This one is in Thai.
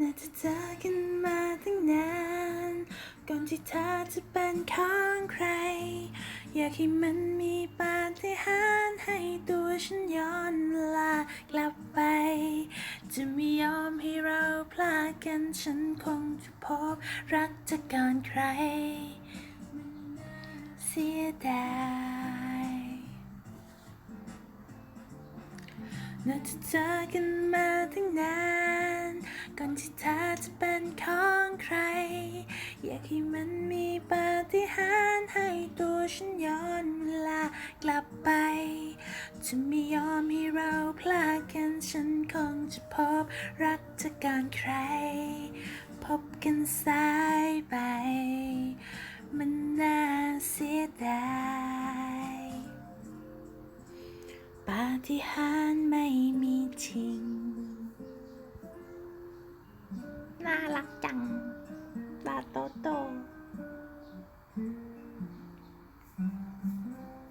น่าจะเจอกันมาตั้งนาน ก่อนที่เธอจะเป็นของใคร อยากให้มันมีปาฏิหาริย์ให้ตัวฉันย้อนเวลากลับไป จะไม่ยอมให้เราพลาดกันฉันคงจะพบรักจากก่อนใคร เสียดายน่าจะเจอกันมาตั้งนาน ก่อนที่เธอจะเป็นของใคร อยากให้มันมีปาฏิหาริย์ให้ตัวฉันย้อนเวลากลับไป จะไม่ยอมให้เราพลาดกันฉันคงจะพบรักจากการใคร พบกันสายไป มันน่าเสียดายปาฏิหาริย์ไม่มีจ